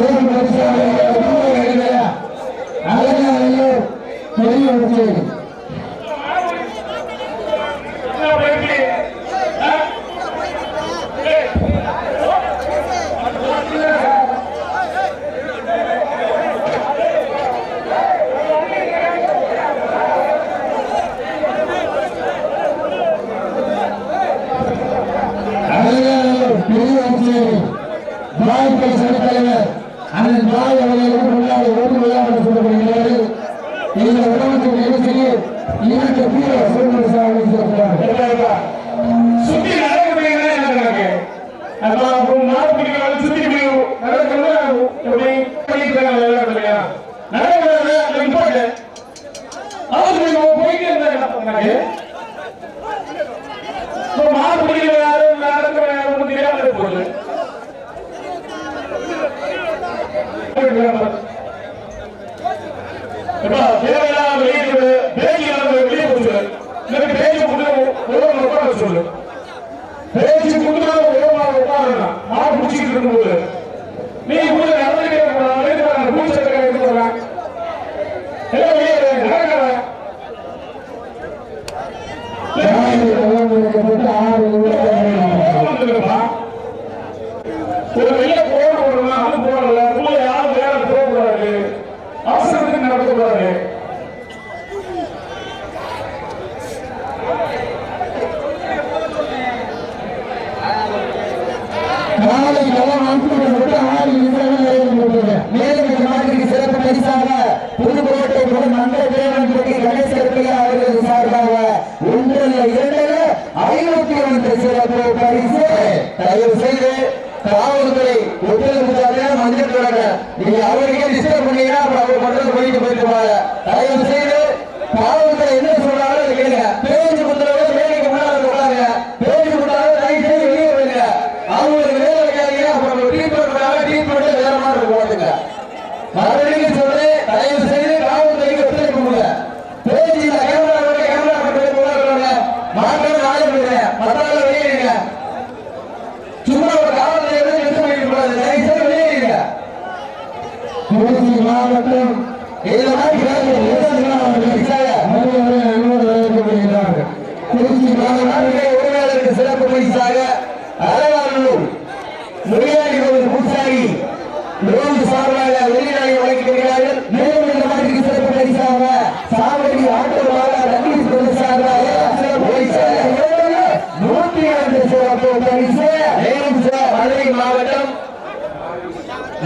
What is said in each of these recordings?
சிறப்பு பரிசாக அழகாக பெரிய ஒரு மாவட்ட சங்கத் தலைவர் அண்ணன் பாய் அவர்களுக்கு முன்னாடி ஓட்டு விழாவில் சொல்லப்படுகிறது இந்த உணவுக்கு நிகழ்ச்சியில் இரண்டு வீர சுதந்திர சொல்கிறார். சுத்தி நடக்கப்படுகிறது என்ன கணக்கு அப்ப அப்போ மாடு சுத்தி பிடிக்கும் நடக்கணும் எப்படி? பண்ணிக்கிறாங்க எல்லாம் இல்லையா நடக்கிறது? அது அவருக்கு போயிட்டு இருந்தா என்ன பண்ணாங்க நாளை களம் அனுப்பப்பட்டு ஆறு நிமிடங்கள் நிறைவேற்றப்பட்டது மேலும் இந்த நாட்டிற்கு சிறப்பு பரிசாக புதுக்கோட்டை முதல் மண்டல தேவன் பற்றி கணேசப்பிரியா அவர்கள் சார்பாக ஒன்றில் இரண்டில் ஐநூத்தி ஒன்று சிறப்பு பரிசு. தயவு செய்து காவல்துறை ஒத்துழைப்பு மஞ்சள் தொடங்க. நீங்க அவருக்கே டிஸ்டர்ப் பண்ணீங்கன்னா அப்புறம் அவர் போயிட்டு போயிட்டு போவாங்க தயவு செய்து காவல்துறை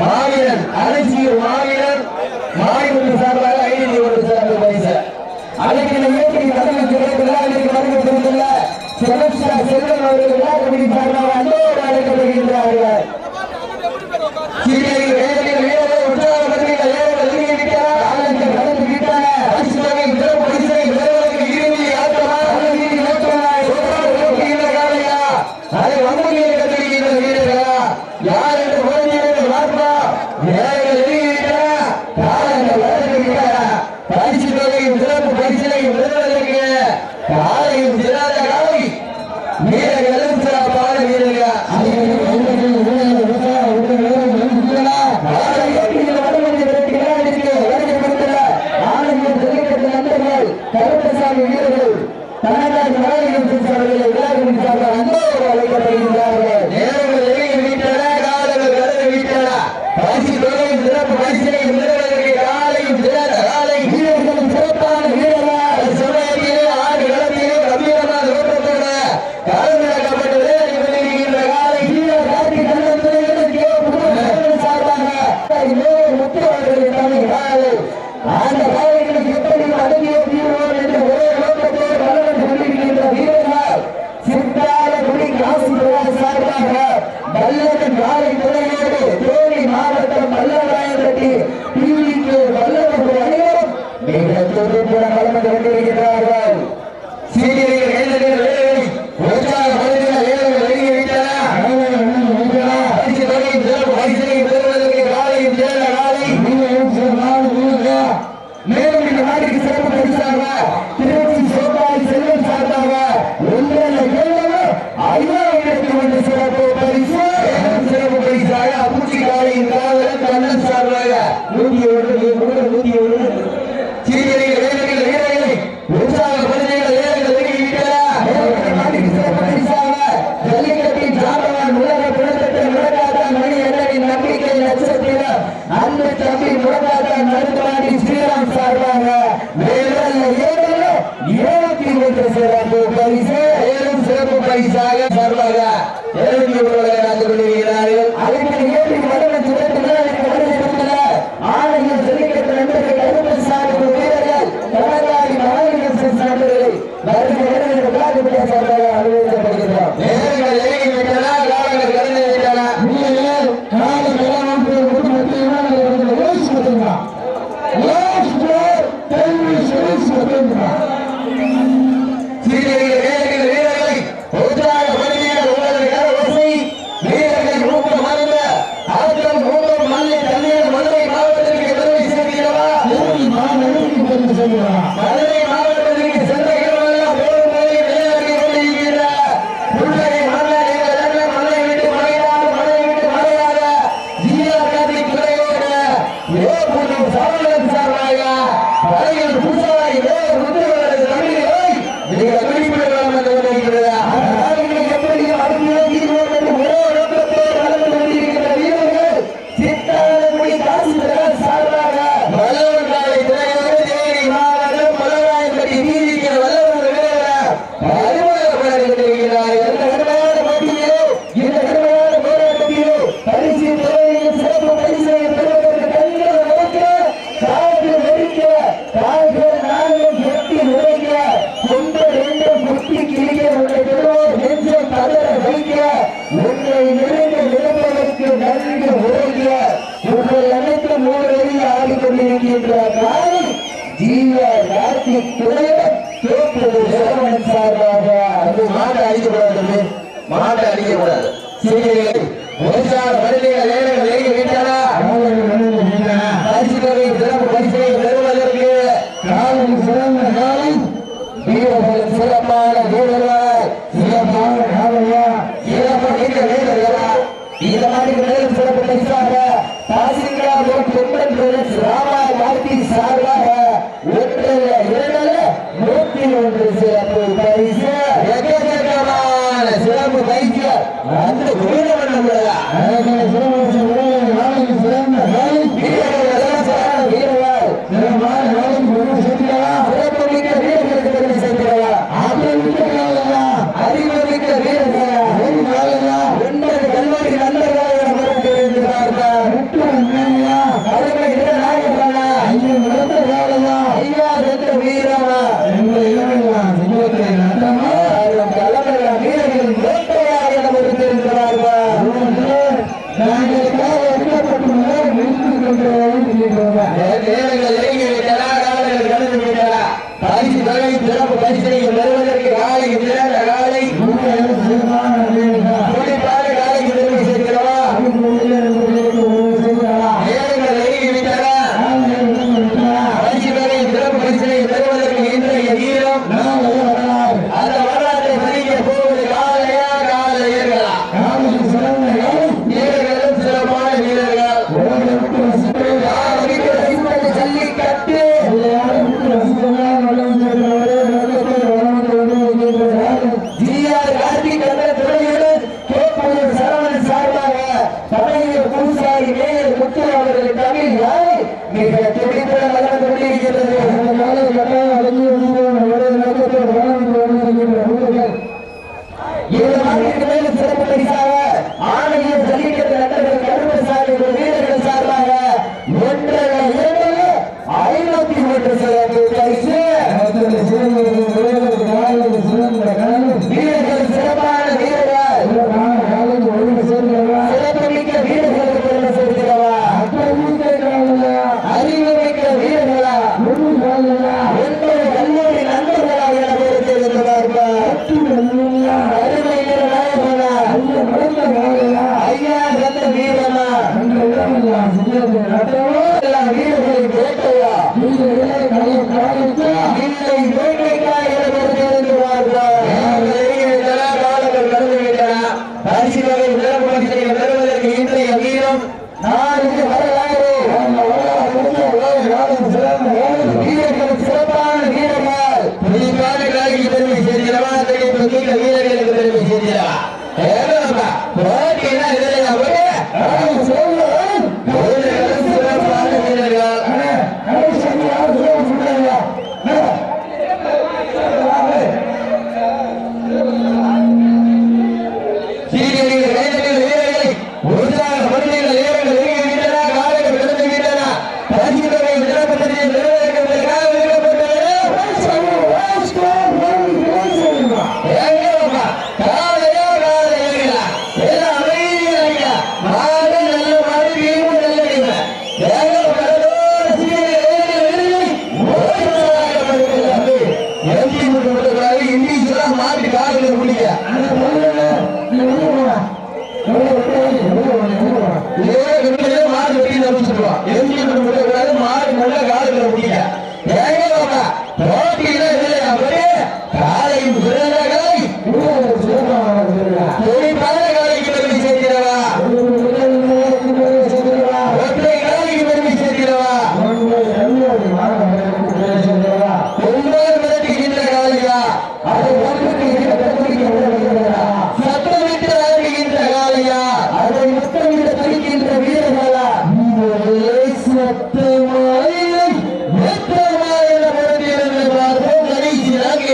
மாவீரன் அரசியல் மாவீரன் மாவீரன் சார்பாக ஐநூத்தி ஒரு சிறப்பு பரிசு. அதற்கு இயற்கை தலைமை விழாவிற்கு வருகை புரிந்துள்ள செலக்ஷா செல்வன் அவர்கள் விழா கமிட்டி சார்பாக அன்போடு அழைக்கப்படுகின்றார்கள். சீரியல் வேலையில் வீரரை உற்சாகப்படுத்துகிற ஏழைகள் வெளியே விட்டார். வீரர்கள் தமிழ்நாடு மாநிலம் அவர்களை விழாக்களின் சார்பாக அன்போடு அழைக்கப்படுகின்றார்கள். நேரங்கள் வெளியே வீட்டல காலங்கள் கடந்து வீட்டல பரிசு சிறப்பு பரிசினை காலை வீரர்களும் சிறப்பான சமயத்திலே களத்திலே கம்பீரமான ஓட்டத்தோட காலை. காட்டி சார்பாக. காலை. அந்த காலைகளுக்கு வீரர்கள் சிறப்பான வீரர்கள் me